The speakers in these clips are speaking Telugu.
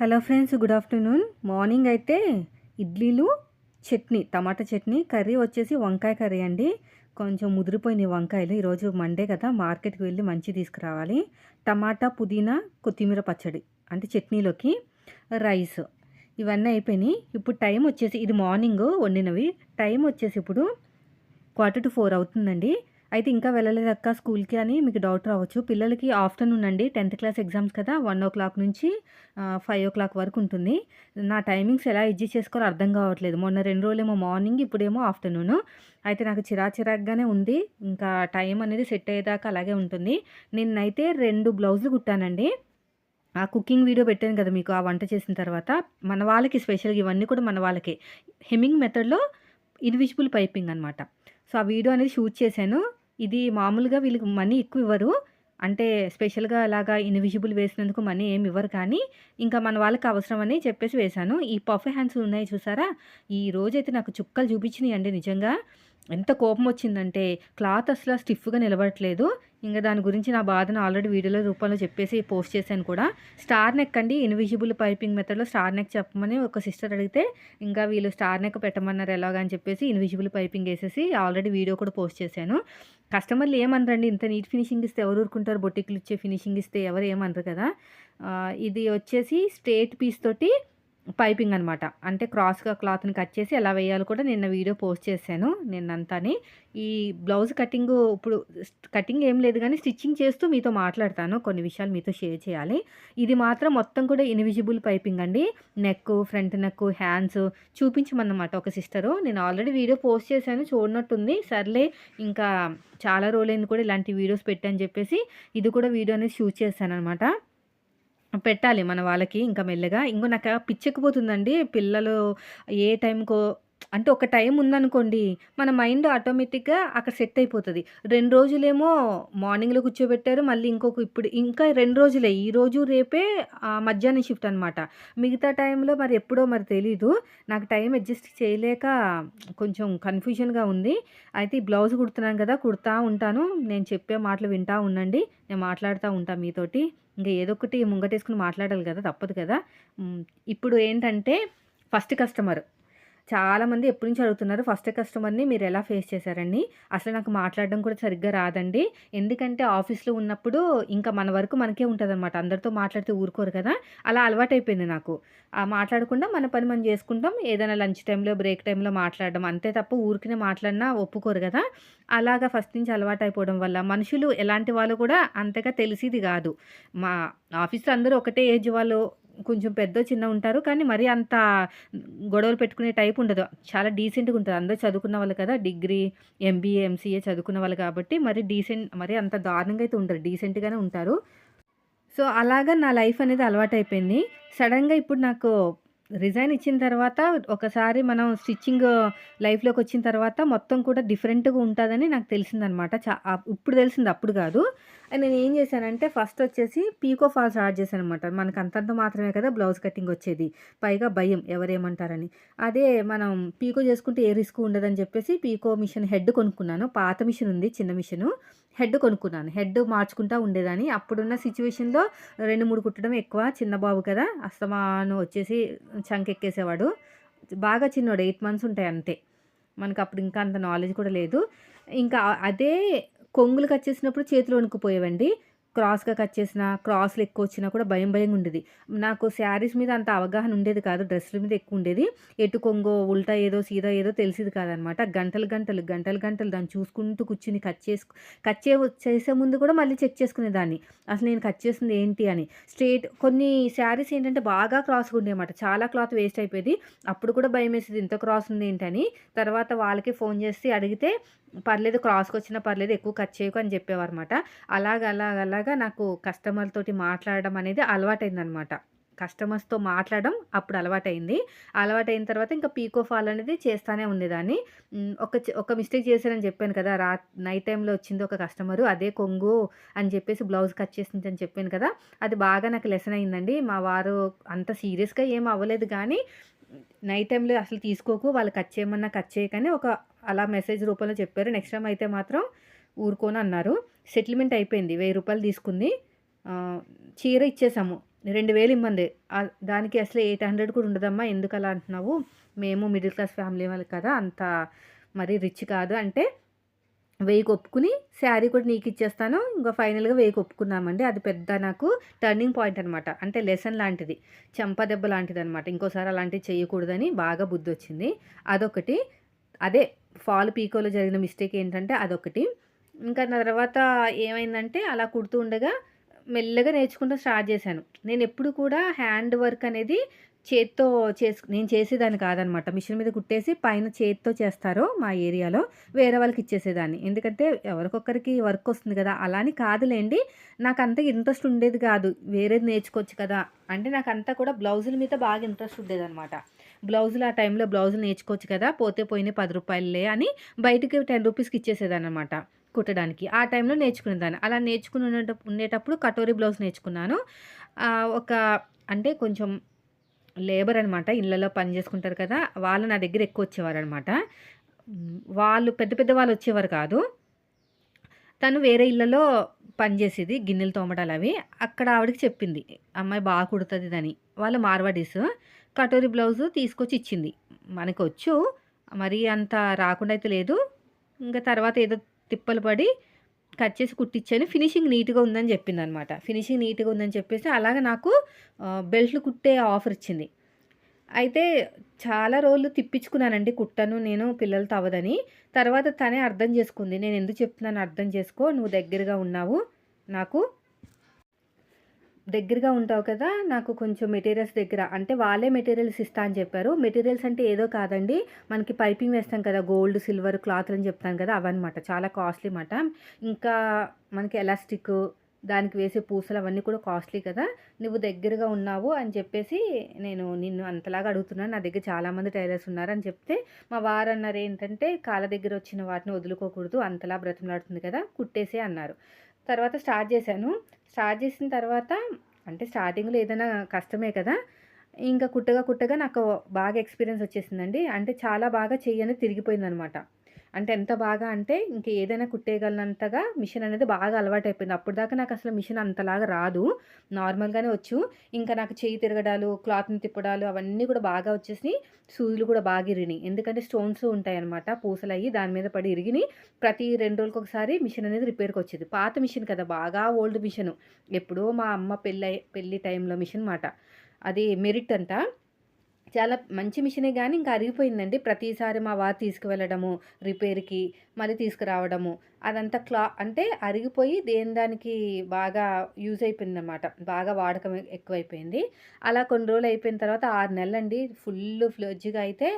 Hello friends good afternoon. Morning అయితే ఇడ్లీలు చట్నీ టమాటా చట్నీ కర్రీ వచ్చేసి వంకాయ కర్రీ అండి. కొంచెం ముదిరిపోయిన వంకాయలు. ఈరోజు మండే కదా మార్కెట్కి వెళ్ళి మంచి తీసుకురావాలి. టమాటా పుదీనా కొత్తిమీర పచ్చడి అంటే చట్నీలోకి రైస్ ఇవన్నీ అయిపోయినాయి. ఇప్పుడు టైం వచ్చేసి ఇది మార్నింగ్ వండినవి. టైం వచ్చేసి ఇప్పుడు క్వార్టర్ టు ఫోర్ అవుతుందండి. అయితే ఇంకా వెళ్ళలేదు అక్క స్కూల్కి అని మీకు డౌట్ రావచ్చు. పిల్లలకి ఆఫ్టర్నూన్ అండి టెన్త్ క్లాస్ ఎగ్జామ్స్ కదా వన్ ఓ క్లాక్ నుంచి ఫైవ్ ఓ క్లాక్ వరకు ఉంటుంది. నా టైమింగ్స్ ఎలా అడ్జస్ట్ చేసుకోవాలో అర్థం కావట్లేదు. మొన్న రెండు రోజులేమో మార్నింగ్ ఇప్పుడేమో ఆఫ్టర్నూన్. అయితే నాకు చిరా చిరాగ్గానే ఉంది. ఇంకా టైం అనేది సెట్ అయ్యేదాకా అలాగే ఉంటుంది. నిన్నైతే రెండు బ్లౌజులు కుట్టానండి. ఆ కుకింగ్ వీడియో పెట్టాను కదా మీకు ఆ వంట చేసిన తర్వాత. మన వాళ్ళకి స్పెషల్గా ఇవన్నీ కూడా మన వాళ్ళకి. హెమ్మింగ్ మెథడ్లో ఇన్విజిబుల్ పైపింగ్ అనమాట సో ఆ వీడియో అనేది షూట్ చేశాను. ఇది మామూలుగా వీళ్ళకి మనీ ఎక్కువ ఇవ్వరు. అంటే స్పెషల్గా అలాగా ఇన్విజిబుల్ వేసినందుకు మనీ ఏమి ఇవ్వరు కానీ ఇంకా మన వాళ్ళకి అవసరమని చెప్పేసి వేశాను. ఈ పఫ్ హ్యాండ్స్ ఉన్నాయి చూసారా? ఈ రోజైతే నాకు చుక్కలు చూపించినాయి అండి నిజంగా. ఎంత కోపం వచ్చిందంటే క్లాత్ అసలు స్టిఫ్గా నిలబడట్లేదు. ఇంకా దాని గురించి నా బాధను ఆల్రెడీ వీడియోలో రూపంలో చెప్పేసి పోస్ట్ చేశాను కూడా. స్టార్ నెక్ అండి. ఇన్విజిబుల్ పైపింగ్ మెథడ్లో స్టార్ నెక్ చెప్పమని ఒక సిస్టర్ అడిగితే ఇంకా వీళ్ళు స్టార్ నెక్ పెట్టమన్నారు ఎలాగని చెప్పేసి ఇన్విజిబుల్ పైపింగ్ వేసేసి ఆల్రెడీ వీడియో కూడా పోస్ట్ చేశాను. కస్టమర్లు ఏమనరండి? ఇంత నీట్ ఫినిషింగ్ ఇస్తే ఎవరు ఊరుకుంటారు? బొట్టికలు ఇచ్చే ఫినిషింగ్ ఇస్తే ఎవరు ఏమనరు కదా. ఇది వచ్చేసి స్ట్రేట్ పీస్ తోటి పైపింగ్ అనమాట అంటే క్రాస్గా క్లాత్ని కట్ చేసి ఎలా వేయాలో కూడా నిన్న వీడియో పోస్ట్ చేశాను నిన్నంతాని. ఈ బ్లౌజ్ కటింగ్ ఇప్పుడు కటింగ్ ఏం లేదు కానీ స్టిచ్చింగ్ చేస్తూ మీతో మాట్లాడతాను. కొన్ని విషయాలు మీతో షేర్ చేయాలి. ఇది మాత్రం మొత్తం కూడా ఇన్విజిబుల్ పైపింగ్ అండి. నెక్ ఫ్రంట్ నెక్ హ్యాండ్స్ చూపించమన్నమాట ఒక సిస్టరు. నేను ఆల్రెడీ వీడియో పోస్ట్ చేశాను చూడనట్టుంది. సర్లే ఇంకా చాలా రోజులైంది కూడా ఇలాంటి వీడియోస్ పెట్టని చెప్పేసి ఇది కూడా వీడియో అనేది షూట్ చేశాను అనమాట పెట్టాలి మన వాళ్ళకి ఇంకా మెల్లగా. ఇంకో నాకు పిచ్చెక్కిపోతుందండి పిల్లలు ఏ టైంకో అంటే ఒక టైం ఉందనుకోండి మన మైండ్ ఆటోమేటిక్గా అక్కడ సెట్ అయిపోతుంది. రెండు రోజులేమో మార్నింగ్లో కూర్చోబెట్టారు మళ్ళీ ఇంకొక ఇప్పుడు ఇంకా రెండు రోజులే. ఈ రోజు రేపే మధ్యాహ్నం షిఫ్ట్ అనమాట మిగతా టైంలో మరి ఎప్పుడో మరి తెలీదు. నాకు టైం అడ్జస్ట్ చేయలేక కొంచెం కన్ఫ్యూజన్గా ఉంది. అయితే ఈ బ్లౌజ్ కుడుతున్నాను కదా కుడతా ఉంటాను. నేను చెప్పే మాటలు వింటా ఉండండి. నేను మాట్లాడుతూ ఉంటాను మీతోటి. ఇంకా ఏదో ఒకటి ముంగటేసుకుని మాట్లాడాలి కదా తప్పదు కదా. ఇప్పుడు ఏంటంటే ఫస్ట్ కస్టమర్. చాలామంది ఎప్పటి నుంచి అడుగుతున్నారు ఫస్ట్ కస్టమర్ని మీరు ఎలా ఫేస్ చేశారండి అసలు నాకు మాట్లాడడం కూడా సరిగ్గా రాదండి. ఎందుకంటే ఆఫీస్లో ఉన్నప్పుడు ఇంకా మన వరకు మనకే ఉంటుంది అనమాట అందరితో మాట్లాడితే ఊరుకోరు కదా. అలా అలవాటైపోయింది నాకు. ఆ మాట్లాడకుండా మన పని మనం చేసుకుంటాం. ఏదైనా లంచ్ టైంలో బ్రేక్ టైంలో మాట్లాడడం. అంతే తప్ప ఊరికినే మాట్లాడినా ఒప్పుకోరు కదా. అలాగా ఫస్ట్ నుంచి అలవాటైపోవడం వల్ల మనుషులు ఎలాంటి వాళ్ళు కూడా అంతగా తెలిసిది కాదు. మా ఆఫీస్లో అందరూ ఒకటే ఏజ్ వాళ్ళు కొంచెం పెద్ద చిన్న ఉంటారు. కానీ మరీ అంత గొడవలు పెట్టుకునే టైప్ ఉండదు. చాలా డీసెంట్గా ఉంటుంది. అందరూ చదువుకున్న వాళ్ళు కదా డిగ్రీ ఎంబీఏ ఎంసీఏ చదువుకున్న వాళ్ళు కాబట్టి మరి డీసెంట్ మరి అంత దారుణంగా అయితే ఉండరు. డీసెంట్గానే ఉంటారు. సో అలాగా నా లైఫ్ అనేది అలవాటైపోయింది. సడన్గా ఇప్పుడు నాకు రిజైన్ ఇచ్చిన తర్వాత ఒకసారి మనం స్టిచ్చింగ్ లైఫ్లోకి వచ్చిన తర్వాత మొత్తం కూడా డిఫరెంట్గా ఉంటుందని నాకు తెలిసిందనమాట. చా ఇప్పుడు తెలిసింది అప్పుడు కాదు. నేను ఏం చేశానంటే ఫస్ట్ వచ్చేసి పీకో ఫాల్ స్టార్ట్ చేశాను అనమాట మనకు అంతంత మాత్రమే కదా బ్లౌజ్ కటింగ్ వచ్చేది. పైగా భయం ఎవరేమంటారని. అదే మనం పీకో చేసుకుంటే ఏ రిస్క్ ఉండదని చెప్పేసి పీకో మిషన్ హెడ్ కొనుక్కున్నాను. పాత మిషన్ ఉంది చిన్న మిషను. హెడ్ కొనుక్కున్నాను. హెడ్ మార్చుకుంటా ఉండేదాన్ని. అప్పుడున్న సిచ్యువేషన్లో రెండు మూడు కుట్టడం ఎక్కువ. చిన్న బాబు కదా అస్తమాను వచ్చేసి చంకెక్కేసేవాడు బాగా చిన్నవాడు ఎయిట్ మంత్స్ ఉంటాయి అంతే. మనకు అప్పుడు ఇంకా అంత నాలెడ్జ్ కూడా లేదు. ఇంకా అదే కొంగులు కట్ చేసినప్పుడు చేతులు వణుకుపోయేవండి. క్రాస్గా కట్ చేసిన క్రాస్లు ఎక్కువ వచ్చినా కూడా భయం భయంగా ఉండేది. నాకు శారీస్ మీద అంత అవగాహన ఉండేది కాదు డ్రెస్సుల మీద ఎక్కువ ఉండేది. ఎటు కొంగో ఉల్టా ఏదో సీదా ఏదో తెలిసేది కాదనమాట. గంటలు గంటలు గంటలు గంటలు దాన్ని చూసుకుంటూ కూర్చుని కట్ చేసుకు కట్ చే చేసే ముందు కూడా మళ్ళీ చెక్ చేసుకునేదాన్ని. అసలు నేను కట్ చేసింది ఏంటి అని. స్ట్రేట్ కొన్ని శారీస్ ఏంటంటే బాగా క్రాస్గా ఉండేమాట చాలా క్లాత్ వేస్ట్ అయిపోయేది. అప్పుడు కూడా భయం వేసేది ఇంత క్రాస్ ఉంది ఏంటని తర్వాత వాళ్ళకి ఫోన్ చేసి అడిగితే పర్లేదు క్రాస్కి వచ్చినా పర్లేదు ఎక్కువ కట్ చేయకు అని చెప్పేవారు అనమాట అలాగ అలాగ అలాగా నాకు కస్టమర్ తోటి మాట్లాడడం అనేది అలవాటైందనమాట కస్టమర్స్తో మాట్లాడడం అప్పుడు అలవాటైంది. అలవాటైన తర్వాత ఇంకా పీకో ఫాల్ అనేది చేస్తానే ఉండేదాన్ని. ఒక ఒక మిస్టేక్ చేశానని చెప్పాను కదా రా నైట్ టైంలో వచ్చింది ఒక కస్టమరు అదే కొంగు అని చెప్పేసి బ్లౌజ్ కట్ చేసింది అని చెప్పాను కదా అది బాగా నాకు లెసన్ అయిందండి. మా వారు అంత సీరియస్గా ఏం అవ్వలేదు కానీ నైట్ టైంలో అసలు తీసుకోకు వాళ్ళు కట్ చేయమన్నా కట్ చేయకనే ఒక అలా మెసేజ్ రూపంలో చెప్పారు. నెక్స్ట్ టైం అయితే మాత్రం ఊరుకొని అన్నారు. సెటిల్మెంట్ అయిపోయింది. వెయ్యి రూపాయలు తీసుకుంది. చీర ఇచ్చేసాము. రెండు వేలు ఇమ్మంది. దానికి అసలు ఎయిట్ హండ్రెడ్ కూడా ఉండదమ్మా. ఎందుకు అలా అంటున్నావు? మేము మిడిల్ క్లాస్ ఫ్యామిలీ వాళ్ళు కదా. అంత మరి రిచ్ కాదు. అంటే వెయ్యికి ఒప్పుకుని శారీ కూడా నీకు ఇచ్చేస్తాను. ఇంకా ఫైనల్గా వెయ్యి ఒప్పుకున్నామండి అది పెద్ద నాకు టర్నింగ్ పాయింట్ అనమాట అంటే లెసన్ లాంటిది. చెంప దెబ్బ లాంటిది అనమాట ఇంకోసారి అలాంటివి చేయకూడదని బాగా బుద్ధి వచ్చింది అదొకటి. అదే ఫాల్ పీకోలో జరిగిన మిస్టేక్ ఏంటంటే అదొకటి. ఇంకా నా తర్వాత ఏమైందంటే అలా కుడుతూ ఉండగా మెల్లగా నేర్చుకుంటూ స్టార్ట్ చేశాను. నేను ఎప్పుడు కూడా హ్యాండ్ వర్క్ అనేది చేత్తో చేసు నేను చేసేదాన్ని కాదనమాట. మిషన్ మీద కుట్టేసి పైన చేత్తో చేస్తారు మా ఏరియాలో వేరే వాళ్ళకి ఇచ్చేసేదాన్ని. ఎందుకంటే ఎవరికొకరికి వర్క్ వస్తుంది కదా అలా అని కాదులేండి. నాకు అంత ఇంట్రెస్ట్ ఉండేది కాదు. వేరేది నేర్చుకోవచ్చు కదా అంటే నాకు అంతా కూడా బ్లౌజుల మీద బాగా ఇంట్రెస్ట్ ఉండేదన్నమాట బ్లౌజులు ఆ టైంలో బ్లౌజులు నేర్చుకోవచ్చు కదా పోతే పోయినాయి పది రూపాయలే అని బయటకి టెన్ రూపీస్కి ఇచ్చేసేదాన్ని అనమాట కుట్టడానికి. ఆ టైంలో నేర్చుకునేదాన్ని. అలా నేర్చుకుని ఉండేట- ఉండేటప్పుడు కటోరీ బ్లౌజ్ నేర్చుకున్నాను. ఒక అంటే కొంచెం లేబర్ అనమాట ఇళ్ళలో పని చేసుకుంటారు కదా వాళ్ళు నా దగ్గర ఎక్కువ వచ్చేవారు అనమాట వాళ్ళు పెద్ద పెద్ద వాళ్ళు వచ్చేవారు కాదు. తను వేరే ఇళ్ళలో పనిచేసేది గిన్నెలు తోమడాలు అవి. అక్కడ ఆవిడకి చెప్పింది అమ్మాయి బాగా కుడుతుంది అని. వాళ్ళు మార్వాడీస్. కటోరీ బ్లౌజ్ తీసుకొచ్చి ఇచ్చింది. మనకు వచ్చు మరి అంత రాకుండా అయితే లేదు. ఇంకా తర్వాత ఏదో తిప్పలు పడి కట్ చేసి కుట్టించాను. ఫినిషింగ్ నీట్గా ఉందని చెప్పింది అనమాట ఫినిషింగ్ నీట్గా ఉందని చెప్పేసి అలాగే నాకు బెల్ట్లు కుట్టే ఆఫర్ ఇచ్చింది. అయితే చాలా రోజులు తిప్పించుకున్నానండి కుట్టను. నేను పిల్లలతో అవ్వదని. తర్వాత తనే అర్థం చేసుకుంది. నేను ఎందుకు చెప్తున్నాను అర్థం చేసుకో. నువ్వు దగ్గరగా ఉన్నావు. నాకు దగ్గరగా ఉంటావు కదా నాకు కొంచెం మెటీరియల్స్ దగ్గర. అంటే వాళ్ళే మెటీరియల్స్ ఇస్తా అని చెప్పారు. మెటీరియల్స్ అంటే ఏదో కాదండి. మనకి పైపింగ్ వేస్తాం కదా గోల్డ్ సిల్వర్ క్లాత్ అని చెప్తాను కదా అవన్నమాట. చాలా కాస్ట్లీ మాట. ఇంకా మనకి ఎలాస్టిక్ దానికి వేసే పూసలు అవన్నీ కూడా కాస్ట్లీ కదా. నువ్వు దగ్గరగా ఉన్నావు అని చెప్పేసి నేను నిన్ను అంతలాగా అడుగుతున్నాను. నా దగ్గర చాలామంది టైలర్స్ ఉన్నారు అని చెప్తే మా వారు అన్నారు ఏంటంటే కాళ్ళ దగ్గర వచ్చిన వాటిని వదులుకోకూడదు. అంతలా బ్రతిమలాడుతుంది కదా కుట్టేసే అన్నారు. తర్వాత స్టార్ట్ చేశాను. స్టార్ట్ చేసిన తర్వాత అంటే స్టార్టింగ్లో ఏదైనా కష్టమే కదా. ఇంకా కుట్టగా కుట్టగా నాకు బాగా ఎక్స్పీరియన్స్ వచ్చేసిందండి. అంటే చాలా బాగా చెయ్యి అనేది తిరిగిపోయిందనమాట. అంటే ఎంత బాగా అంటే ఇంక ఏదైనా కుట్టేయగలనంతగా మిషన్ అనేది బాగా అలవాటు అయిపోయింది అప్పుడు దాకా నాకు అసలు మిషన్ అంతలాగా రాదు. నార్మల్గానే వచ్చు. ఇంకా నాకు చేయి తిరగడాలు క్లాత్ని తిప్పడాలు అవన్నీ కూడా బాగా వచ్చేసి సూదులు కూడా బాగా ఇరిగినాయి. ఎందుకంటే స్టోన్స్ ఉంటాయి అనమాట పూసలు అయ్యి దాని మీద పడి ఇరిగినాయి. ప్రతి రెండు రోజులకు ఒకసారి మిషన్ అనేది రిపేర్కి వచ్చేది. పాత మిషన్ కదా బాగా ఓల్డ్ మిషన్. ఎప్పుడో మా అమ్మ పెళ్ళి పెళ్ళి టైంలో మిషన్ మాట. అది మెరిట్ అంట. చాలా మంచి మిషనే కానీ ఇంకా అరిగిపోయిందండి. ప్రతిసారి మా వారు తీసుకువెళ్ళడము రిపేర్కి మళ్ళీ తీసుకురావడము అదంతా క్లా అంటే అరిగిపోయి దేని దానికి బాగా యూజ్ అయిపోయింది అనమాట బాగా వాడకం ఎక్కువైపోయింది. అలా కొన్ని రోజులు అయిపోయిన తర్వాత ఆరు నెలలండి. ఫుల్ ఫ్లెడ్జ్గా అయితే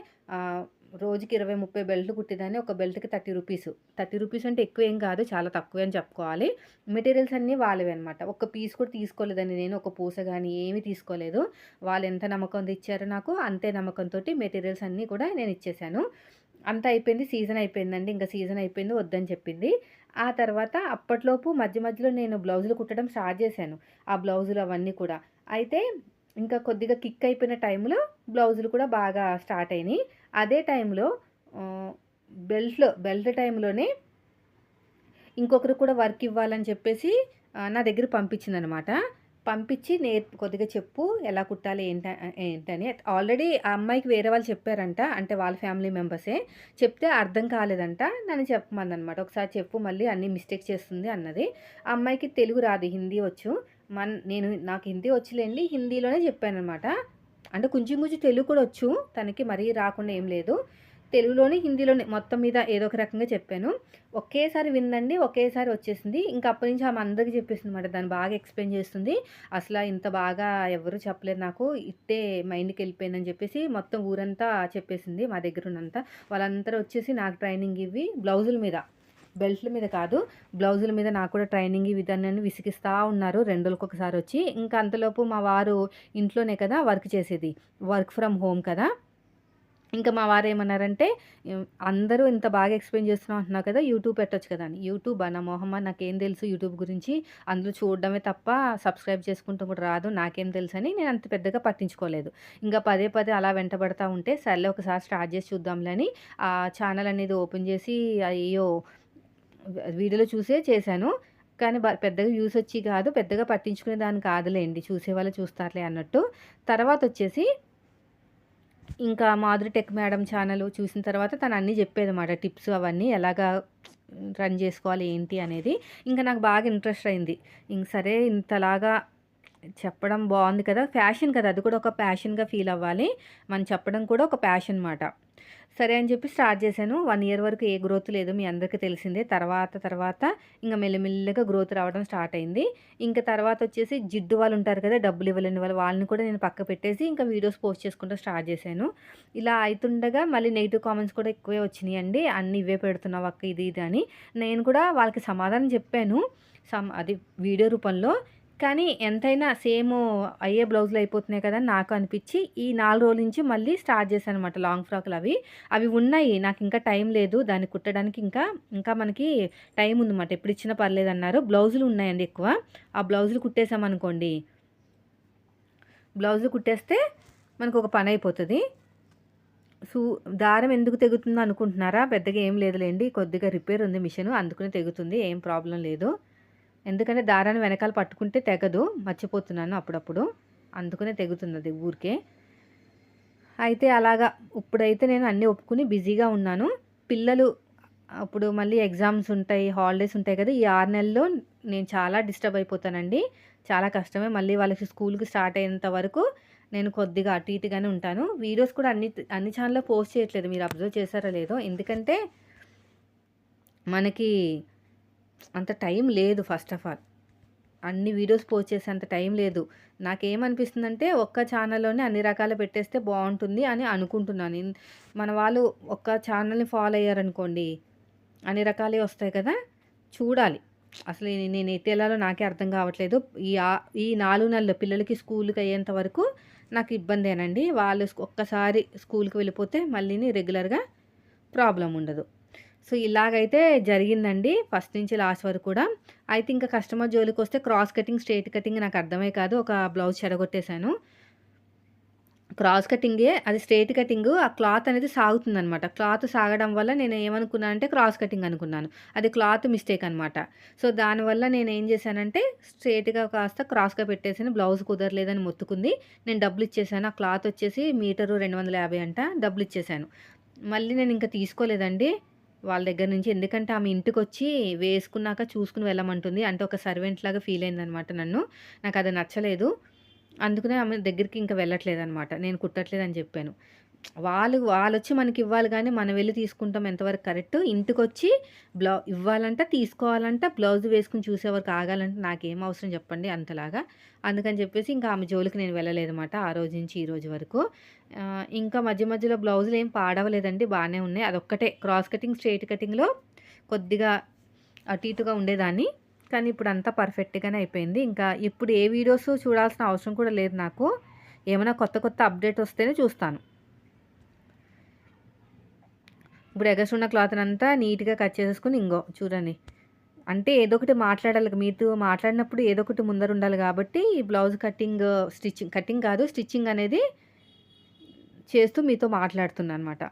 రోజుకి ఇరవై ముప్పై బెల్ట్లు కుట్టేదాన్ని ఒక బెల్ట్కి థర్టీ రూపీస్. థర్టీ రూపీస్ అంటే ఎక్కువ ఏం కాదు చాలా తక్కువే అని చెప్పుకోవాలి. మెటీరియల్స్ అన్నీ వాళ్ళవే అనమాట ఒక పీస్ కూడా తీసుకోలేదండి నేను ఒక పూస కానీ ఏమీ తీసుకోలేదు. వాళ్ళు ఎంత నమ్మకం ఇచ్చారో నాకు అంతే నమ్మకంతో మెటీరియల్స్ అన్నీ కూడా నేను ఇచ్చేసాను. అంతా అయిపోయింది సీజన్ అయిపోయిందండి. ఇంకా సీజన్ అయిపోయింది వద్దని చెప్పింది. ఆ తర్వాత అప్పట్లోపు మధ్య మధ్యలో నేను బ్లౌజులు కుట్టడం స్టార్ట్ చేశాను ఆ బ్లౌజులు అవన్నీ కూడా. అయితే ఇంకా కొద్దిగా కిక్ అయిపోయిన టైంలో బ్లౌజులు కూడా బాగా స్టార్ట్ అయినాయి. అదే టైంలో బెల్ట్లో బెల్ట్ టైంలోనే ఇంకొకరు కూడా వర్క్ ఇవ్వాలని చెప్పేసి నా దగ్గర పంపించిందనమాట. పంపించి నేర్పు కొద్దిగా చెప్పు ఎలా కుట్టాలి ఏంట ఏంటని. ఆల్రెడీ ఆ అమ్మాయికి వేరే వాళ్ళు చెప్పారంట అంటే వాళ్ళ ఫ్యామిలీ మెంబర్సే చెప్తే అర్థం కాలేదంట నన్ను చెప్పమందనమాట ఒకసారి చెప్పు మళ్ళీ అన్ని మిస్టేక్ చేస్తుంది అన్నది. ఆ అమ్మాయికి తెలుగు రాదు హిందీ వచ్చు. మన్ నేను నాకు హిందీ వచ్చులేండి హిందీలోనే చెప్పానమాట అంటే కొంచెం కొంచెం తెలుగు కూడా వచ్చు. తనకి మరీ రాకుండా ఏం లేదు. తెలుగులోని హిందీలోని మొత్తం మీద ఏదో ఒక రకంగా చెప్పాను. ఒకేసారి విందండి ఒకేసారి వచ్చేసింది. ఇంకా అప్పటి నుంచి ఆమె అందరికీ చెప్పేసింది అనమాట దాన్ని బాగా ఎక్స్ప్లెయిన్ చేస్తుంది. అసలు ఇంత బాగా ఎవరు చెప్పలేదు నాకు. ఇట్టే మైండ్కి వెళ్ళిపోయిందని చెప్పేసి మొత్తం ఊరంతా చెప్పేసింది మా దగ్గర ఉన్నంతా. వాళ్ళందరూ వచ్చేసి నాకు ట్రైనింగ్ ఇవి బ్లౌజుల మీద. బెల్ట్ల మీద కాదు బ్లౌజుల మీద నాకు కూడా ట్రైనింగ్ ఈ విధానాన్ని విసిగిస్తూ ఉన్నారు రెండు ఒకసారి వచ్చి. ఇంకా అంతలోపు మా వారు ఇంట్లోనే కదా వర్క్ చేసేది. వర్క్ ఫ్రమ్ హోమ్ కదా. ఇంకా మా వారు ఏమన్నారంటే అందరూ ఇంత బాగా ఎక్స్ప్లెయిన్ చేస్తున్నాం అంటున్నావు కదా యూట్యూబ్ పెట్టొచ్చు కదా అని. యూట్యూబ్? అన్న మొహమ్మద్ నాకేం తెలుసు యూట్యూబ్ గురించి. అందులో చూడడమే తప్ప సబ్స్క్రైబ్ చేసుకుంటూ కూడా రాదు నాకేం తెలుసు అని నేను అంత పెద్దగా పట్టించుకోలేదు. ఇంకా పదే పదే అలా వెంటబడతా ఉంటే సర్లే ఒకసారి స్టార్ట్ చేసి చూద్దాంలే అని ఆ ఛానల్ అనేది ఓపెన్ చేసి అయ్యో వీడియోలో చూసే చేశాను. కానీ పెద్దగా వ్యూస్ వచ్చి కాదు పెద్దగా పట్టించుకునే దాన్ని కాదులేండి. చూసేవాళ్ళు చూస్తారులే అన్నట్టు. తర్వాత వచ్చేసి ఇంకా మాధురి టెక్ మేడం ఛానల్ చూసిన తర్వాత తను అన్నీ చెప్పేదన్నమాట. టిప్స్ అవన్నీ ఎలాగా రన్ చేసుకోవాలి ఏంటి అనేది. ఇంకా నాకు బాగా ఇంట్రెస్ట్ అయింది. ఇంక సరే ఇంతలాగా చెప్పడం బాగుంది కదా ఫ్యాషన్ కదా అది కూడా ఒక ప్యాషన్గా ఫీల్ అవ్వాలి. మనం చెప్పడం కూడా ఒక ప్యాషన్ అనమాట సరే అని చెప్పి స్టార్ట్ చేశాను. వన్ ఇయర్ వరకు ఏ గ్రోత్ లేదు మీ అందరికీ తెలిసిందే. తర్వాత తర్వాత ఇంకా మెల్లమెల్లగా గ్రోత్ రావడం స్టార్ట్ అయింది. ఇంకా తర్వాత వచ్చేసి జిడ్డు వాళ్ళు ఉంటారు కదా డబ్బులు ఇవ్వలేని వాళ్ళు వాళ్ళని కూడా నేను పక్క పెట్టేసి ఇంకా వీడియోస్ పోస్ట్ చేసుకుంటూ స్టార్ట్ చేశాను. ఇలా అవుతుండగా మళ్ళీ నెగిటివ్ కామెంట్స్ కూడా ఎక్కువే వచ్చినాయి అండి అన్ని ఇవే పెడుతున్నావు అక్క ఇది ఇది అని. నేను కూడా వాళ్ళకి సమాధానం చెప్పాను. సమ్ అది వీడియో రూపంలో కానీ ఎంతైనా సేమ్ అయ్యే బ్లౌజులు అయిపోతున్నాయి కదా నాకు అనిపించి ఈ నాలుగు రోజుల నుంచి మళ్ళీ స్టార్ట్ చేశాను అనమాట లాంగ్ ఫ్రాక్లు అవి. అవి ఉన్నాయి నాకు ఇంకా టైం లేదు దాన్ని కుట్టడానికి ఇంకా ఇంకా మనకి టైం ఉందన్నమాట. ఎప్పుడు ఇచ్చినా పర్లేదు అన్నారు. బ్లౌజులు ఉన్నాయండి ఎక్కువ. ఆ బ్లౌజులు కుట్టేసామనుకోండి బ్లౌజులు కుట్టేస్తే మనకు ఒక పని అయిపోతుంది. సూ దారం ఎందుకు తెగుతుందో అనుకుంటున్నారా? పెద్దగా ఏం లేదులేండి. కొద్దిగా రిపేర్ ఉంది మిషన్ అందుకనే తెగుతుంది. ఏం ప్రాబ్లం లేదు. ఎందుకంటే దారాన్ని వెనకాల పట్టుకుంటే తెగదు మర్చిపోతున్నాను అప్పుడప్పుడు. అందుకనే తెగుతుంది అది ఊరికే. అయితే అలాగా ఇప్పుడైతే నేను అన్నీ ఒప్పుకుని బిజీగా ఉన్నాను. పిల్లలు అప్పుడు మళ్ళీ ఎగ్జామ్స్ ఉంటాయి హాలిడేస్ ఉంటాయి కదా ఈ ఆరు నెలల్లో నేను చాలా డిస్టర్బ్ అయిపోతానండి. చాలా కష్టమే. మళ్ళీ వాళ్ళకి స్కూల్కి స్టార్ట్ అయినంత వరకు నేను కొద్దిగా అటు ఇటుగానే ఉంటాను. వీడియోస్ కూడా అన్ని అన్ని ఛానల్లో పోస్ట్ చేయట్లేదు. మీరు అబ్జర్వ్ చేశారో లేదో. ఎందుకంటే మనకి అంత టైం లేదు ఫస్ట్ ఆఫ్ ఆల్. అన్ని వీడియోస్ పోస్ట్ చేసేంత టైం లేదు. నాకేమనిపిస్తుందంటే ఒక్క ఛానల్లోనే అన్ని రకాలు పెట్టేస్తే బాగుంటుంది అని అనుకుంటున్నాను. మన వాళ్ళు ఒక్క ఛానల్ని ఫాలో అయ్యారనుకోండి అన్ని రకాలే వస్తాయి కదా? చూడాలి. అసలు నేను ఎటు వెళ్ళాలో నాకే అర్థం కావట్లేదు. ఈ ఈ నాలుగు నెలలు పిల్లలకి స్కూల్కి అయ్యేంత వరకు నాకు ఇబ్బందేనండి. వాళ్ళు ఒక్కసారి స్కూల్కి వెళ్ళిపోతే మళ్ళీని రెగ్యులర్గా ప్రాబ్లం ఉండదు. సో ఇలాగైతే జరిగిందండి. ఫస్ట్ నుంచి లాస్ట్ వరకు కూడా. అయితే ఇంకా కస్టమర్ జోలికి వస్తే క్రాస్ కటింగ్ స్ట్రేట్ కటింగ్ నాకు అర్థమే కాదు. ఒక బ్లౌజ్ చెడగొట్టేశాను. క్రాస్ కటింగే అది స్ట్రేట్ కటింగ్ ఆ క్లాత్ అనేది సాగుతుంది అనమాట క్లాత్ సాగడం వల్ల నేను ఏమనుకున్నాను అంటే క్రాస్ కటింగ్ అనుకున్నాను. అది క్లాత్ మిస్టేక్ అనమాట సో దానివల్ల నేను ఏం చేశానంటే స్ట్రేట్గా కాస్త క్రాస్గా పెట్టేసాను బ్లౌజ్ కుదరలేదని మొత్తుకుంది. నేను డబ్బులు ఇచ్చేసాను. ఆ క్లాత్ వచ్చేసి మీటరు రెండు వందల యాభై అంట డబ్బులు ఇచ్చేసాను. మళ్ళీ నేను ఇంకా తీసుకోలేదండి. వాళ్ళ దగ్గర నుంచి ఎందుకంటే ఆమె ఇంటికి వచ్చి వేసుకున్నాక చూసుకుని వెళ్ళమంటుంది. అంటే ఒక సర్వెంట్ లాగా ఫీల్ అయిందనమాట నన్ను. నాకు అది నచ్చలేదు. అందుకనే ఆమె దగ్గరికి ఇంకా వెళ్ళట్లేదు అనమాట నేను కుట్టట్లేదు అని చెప్పాను. వాళ్ళు వాళ్ళు వచ్చి మనకి ఇవ్వాలి కానీ మనం వెళ్ళి తీసుకుంటాం ఎంతవరకు కరెక్ట్? ఇంటికి వచ్చి బ్లౌ ఇవ్వాలంట తీసుకోవాలంట బ్లౌజ్ వేసుకుని చూసేవరకు ఆగాలంటే నాకేం అవసరం చెప్పండి అంతలాగా. అందుకని చెప్పేసి ఇంకా ఆమె జోలికి నేను వెళ్ళలేదన్నమాట ఆ రోజు నుంచి ఈ రోజు వరకు. ఇంకా మధ్య మధ్యలో బ్లౌజులు ఏం పాడవలేదండి బాగానే ఉన్నాయి. అదొక్కటే క్రాస్ కటింగ్ స్ట్రైట్ కటింగ్లో కొద్దిగా అటు ఇటుగా ఉండేదాన్ని. కానీ ఇప్పుడు అంతా పర్ఫెక్ట్గానే అయిపోయింది. ఇంకా ఇప్పుడు ఏ వీడియోస్ చూడాల్సిన అవసరం కూడా లేదు నాకు. ఏమైనా కొత్త కొత్త అప్డేట్ వస్తేనే చూస్తాను. ఇప్పుడు ఎగస్ ఉన్న క్లాత్ అంతా నీట్గా కట్ చేసేసుకుని ఇంకో చూడండి. అంటే ఏదో ఒకటి మాట్లాడాలి మీతో మాట్లాడినప్పుడు ఏదో ఒకటి ముందర ఉండాలి కాబట్టి ఈ బ్లౌజ్ కటింగ్ స్టిచ్చింగ్ కటింగ్ కాదు స్టిచ్చింగ్ అనేది చేస్తూ మీతో మాట్లాడుతున్నాను అనమాట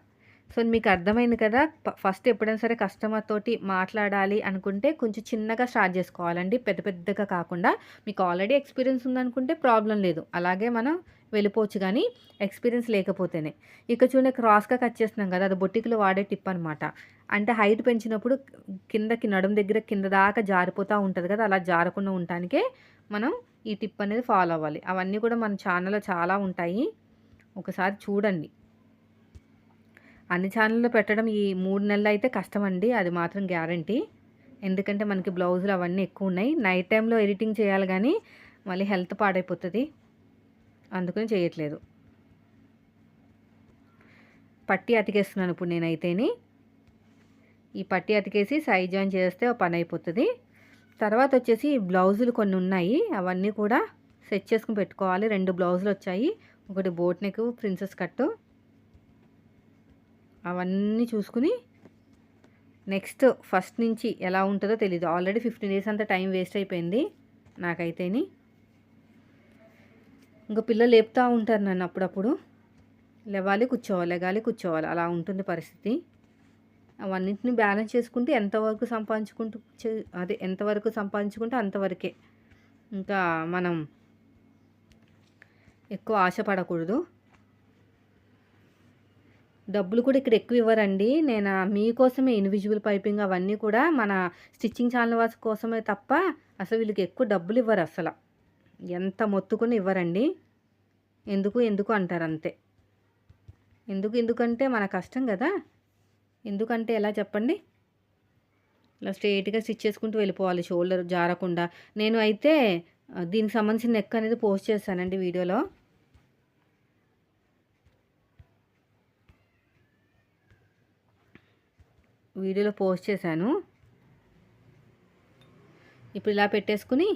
సో మీకు అర్థమైంది కదా? ఫస్ట్ ఎప్పుడైనా సరే కస్టమర్ తోటి మాట్లాడాలి అనుకుంటే కొంచెం చిన్నగా స్టార్ట్ చేసుకోవాలండి. పెద్ద పెద్దగా కాకుండా మీకు ఆల్రెడీ ఎక్స్పీరియన్స్ ఉందనుకుంటే ప్రాబ్లం లేదు. అలాగే మనం వెళ్ళిపోవచ్చు కానీ ఎక్స్పీరియన్స్ లేకపోతేనే. ఇక చూడండి క్రాస్గా కట్ చేస్తున్నాం కదా అది బొట్టికలు వాడే టిప్ అనమాట అంటే హైట్ పెంచినప్పుడు కిందకి నడుము దగ్గర కింద దాకా జారిపోతూ ఉంటుంది కదా అలా జారకుండా ఉండటానికే మనం ఈ టిప్ అనేది ఫాలో అవ్వాలి. అవన్నీ కూడా మన ఛానల్లో చాలా ఉంటాయి. ఒకసారి చూడండి. అన్ని ఛానల్లో పెట్టడం ఈ మూడు నెలలు అయితే కష్టమండి. అది మాత్రం గ్యారంటీ. ఎందుకంటే మనకి బ్లౌజులు అవన్నీ ఎక్కువ ఉన్నాయి. నైట్ టైంలో ఎడిటింగ్ చేయాలి కానీ మళ్ళీ హెల్త్ పాడైపోతుంది. అందుకని చేయట్లేదు. పట్టి అతికేస్తున్నాను ఇప్పుడు నేనైతేని. ఈ పట్టి అతికేసి సైజ్ జాయిన్ చేస్తే పని అయిపోతుంది. తర్వాత వచ్చేసి బ్లౌజులు కొన్ని ఉన్నాయి. అవన్నీ కూడా సెట్ చేసుకుని పెట్టుకోవాలి. రెండు బ్లౌజులు వచ్చాయి. ఒకటి బోట్ నెక్ ప్రిన్సెస్ కట్టు. అవన్నీ చూసుకుని నెక్స్ట్ ఫస్ట్ నుంచి ఎలా ఉంటుందో తెలీదు. ఆల్రెడీ ఫిఫ్టీన్ డేస్ అంతా టైం వేస్ట్ అయిపోయింది నాకైతేని. ఇంకా పిల్లలు లేపుతూ ఉంటారు నన్ను అప్పుడప్పుడు. లేవాలి కూర్చోవాలి లెగాలి కూర్చోవాలి. అలా ఉంటుంది పరిస్థితి. అవన్నింటిని బ్యాలెన్స్ చేసుకుంటే ఎంతవరకు సంపాదించుకుంటూ చే- అదే ఎంతవరకు సంపాదించుకుంటే అంతవరకే ఇంకా మనం ఎక్కువ ఆశపడకూడదు. డబ్బులు కూడా ఇక్కడ ఎక్కువ ఇవ్వరండి. నేను మీకోసమే ఇండివిజువల్ పైపింగ్ అవన్నీ కూడా మన స్టిచ్చింగ్ ఛానల్ వాస్ కోసమే తప్ప అసలు వీళ్ళకి ఎక్కువ డబ్బులు ఇవ్వరు అసలు. ఎంత మొత్తుకుని ఇవ్వరండి. ఎందుకు ఎందుకు అంటారు అంతే. ఎందుకు ఎందుకంటే మన కష్టం కదా. ఎందుకంటే ఎలా చెప్పండి? ఇలా స్ట్రేట్గా స్టిచ్ చేసుకుంటూ వెళ్ళిపోవాలి షోల్డర్ జారకుండా. నేను అయితే దీనికి సంబంధించిన నెక్ అనేది పోస్ట్ చేశానండి వీడియోలో. వీడియోలో పోస్ట్ చేశాను. ఇప్పుడు ఇలా పెట్టేసుకుని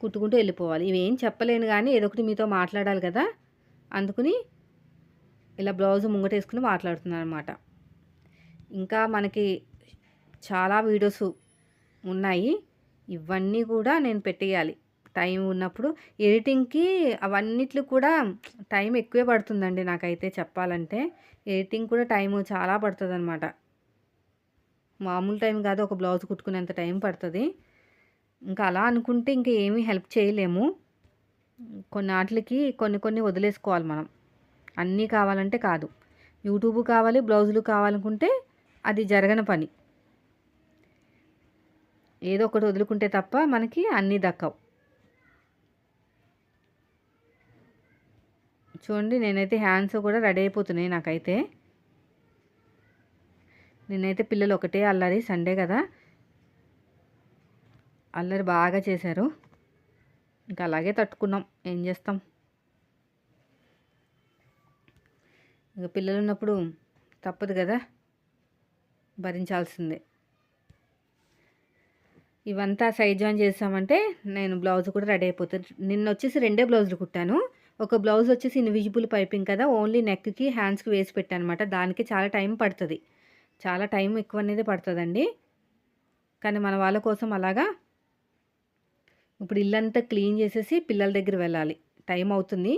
కుట్టుకుంటూ వెళ్ళిపోవాలి. ఇవేం చెప్పలేను కానీ ఏదో ఒకటి మీతో మాట్లాడాలి కదా. అందుకుని ఇలా బ్లౌజ్ ముంగటేసుకుని మాట్లాడుతున్నాను అనమాట ఇంకా మనకి చాలా వీడియోస్ ఉన్నాయి. ఇవన్నీ కూడా నేను పెట్టేయాలి. టైం ఉన్నప్పుడు ఎడిటింగ్కి అవన్నిట్లు కూడా టైం ఎక్కువే పడుతుందండి నాకైతే చెప్పాలంటే. ఎడిటింగ్ కూడా టైం చాలా పడుతుంది అనమాట మామూలు టైం కాదు ఒక బ్లౌజ్ కుట్టుకునేంత టైం పడుతుంది. ఇంకా అలా అనుకుంటే ఇంకా ఏమీ హెల్ప్ చేయలేము. కొన్నాటికి కొన్ని కొన్ని వదిలేసుకోవాలి మనం. అన్నీ కావాలంటే కాదు. యూట్యూబ్ కావాలి బ్లౌజులు కావాలనుకుంటే అది జరగని పని. ఏదో ఒకటి వదులుకుంటే తప్ప మనకి అన్నీ దక్కవు. చూడండి నేనైతే హ్యాండ్స్ కూడా రెడీ అయిపోతున్నాయి నాకైతే. నేనైతే పిల్లలు ఒకటే అల్లరి సండే కదా. అల్లరి బాగా చేశారు. ఇంకా అలాగే తట్టుకున్నాం. ఏం చేస్తాం? ఇంకా పిల్లలు ఉన్నప్పుడు తప్పదు కదా. భరించాల్సిందే. ఇవంతా సైడ్ జాయిన్ చేసామంటే నేను బ్లౌజ్ కూడా రెడీ అయిపోతుంది. నిన్న వచ్చేసి రెండే బ్లౌజులు కుట్టాను. ఒక బ్లౌజ్ వచ్చేసి ఇన్విజిబుల్ పైపింగ్ కదా. ఓన్లీ నెక్కి హ్యాండ్స్కి వేసి పెట్టాను అనమాట దానికి చాలా టైం పడుతుంది. చాలా టైం ఎక్కువ అనేది పడుతుందండి. కానీ మన వాళ్ళ కోసం అలాగా ఇప్పుడు ఇల్లంతా క్లీన్ చేసేసి పిల్లల దగ్గర వెళ్ళాలి. టైం అవుతుంది.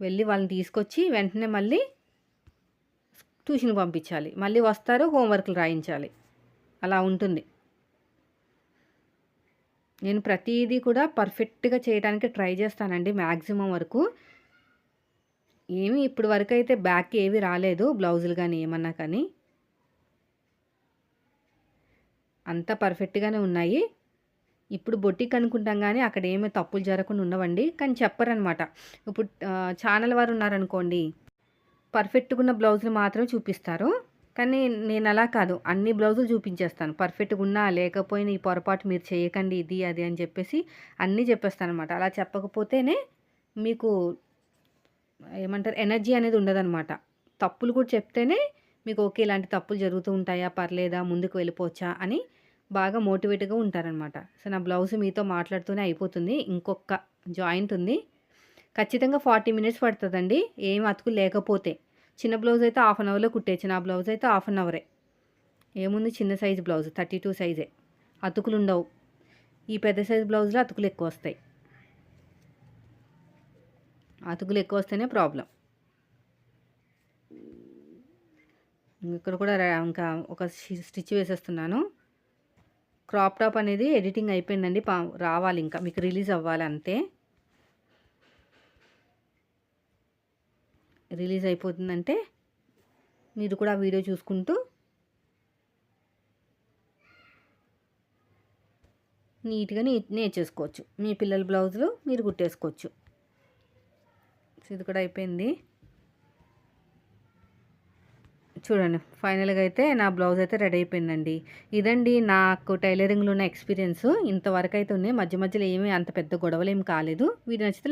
వెళ్ళి వాళ్ళని తీసుకొచ్చి వెంటనే మళ్ళీ ట్యూషన్ పంపించాలి. మళ్ళీ వస్తారు హోంవర్క్లు రాయించాలి. అలా ఉంటుంది. నేను ప్రతిదీ కూడా పర్ఫెక్ట్గా చేయడానికి ట్రై చేస్తానండి మ్యాక్సిమం వరకు. ఏమి ఇప్పుడు వరకు అయితే బ్యాక్ ఏవి రాలేదు బ్లౌజులు కానీ ఏమన్నా కానీ. అంతా పర్ఫెక్ట్గానే ఉన్నాయి. ఇప్పుడు బొట్టికి అనుకుంటాం కానీ అక్కడ ఏమీ తప్పులు జరగకుండా ఉండవండి. కానీ చెప్పరనమాట ఇప్పుడు ఛానల్ వారు ఉన్నారనుకోండి పర్ఫెక్ట్గా ఉన్న బ్లౌజులు మాత్రం చూపిస్తారు. కానీ నేను అలా కాదు. అన్ని బ్లౌజులు చూపించేస్తాను. పర్ఫెక్ట్గా ఉన్నా లేకపోయినా ఈ పొరపాటు మీరు చేయకండి ఇది అది అని చెప్పేసి అన్నీ చెప్పేస్తాను అనమాట అలా చెప్పకపోతేనే మీకు ఏమంటారు ఎనర్జీ అనేది ఉండదన్నమాట. తప్పులు కూడా చెప్తేనే మీకు ఓకే ఇలాంటి తప్పులు జరుగుతూ ఉంటాయా? పర్లేదా? ముందుకు వెళ్ళిపోవచ్చా? అని బాగా మోటివేట్గా ఉంటారనమాట. సో నా బ్లౌజ్ మీతో మాట్లాడుతూనే అయిపోతుంది. ఇంకొక జాయింట్ ఉంది. ఖచ్చితంగా ఫార్టీ మినిట్స్ పడుతుందండి. ఏం అతుకు లేకపోతే. చిన్న బ్లౌజ్ అయితే హాఫ్ అన్ అవర్లో కుట్టేచ్చు నా బ్లౌజ్ అయితే హాఫ్ అన్ అవరే ఏముంది? చిన్న సైజ్ బ్లౌజ్. థర్టీ టూ సైజే. అతుకులు ఉండవు. ఈ పెద్ద సైజ్ బ్లౌజ్లో అతుకులు ఎక్కువ వస్తాయి. అతుకులు ఎక్కువ వస్తేనే ప్రాబ్లం. ఇక్కడ కూడా ఇంకా ఒక స్టిచ్ వేసేస్తున్నాను. క్రాప్ టాప్ అనేది ఎడిటింగ్ అయిపోయిందండి పా రావాలి ఇంకా మీకు రిలీజ్ అవ్వాలి అంతే. రిలీజ్ అయిపోతుందంటే మీరు కూడా వీడియో చూసుకుంటూ నీట్గా నీ నేర్చేసుకోవచ్చు. మీ పిల్లల బ్లౌజులు మీరు కుట్టేసుకోవచ్చు. ఇది కూడా అయిపోయింది. చూడండి ఫైనల్గా అయితే నా బ్లౌజ్ అయితే రెడీ అయిపోయిందండి ఇదండి నాకు టైలరింగ్లో ఉన్న ఎక్స్పీరియన్స్. ఇంతవరకు అయితే ఉన్నాయి మధ్య మధ్యలో ఏమీ అంత పెద్ద గొడవలు ఏమి కాలేదు. వీడియో నచ్చితే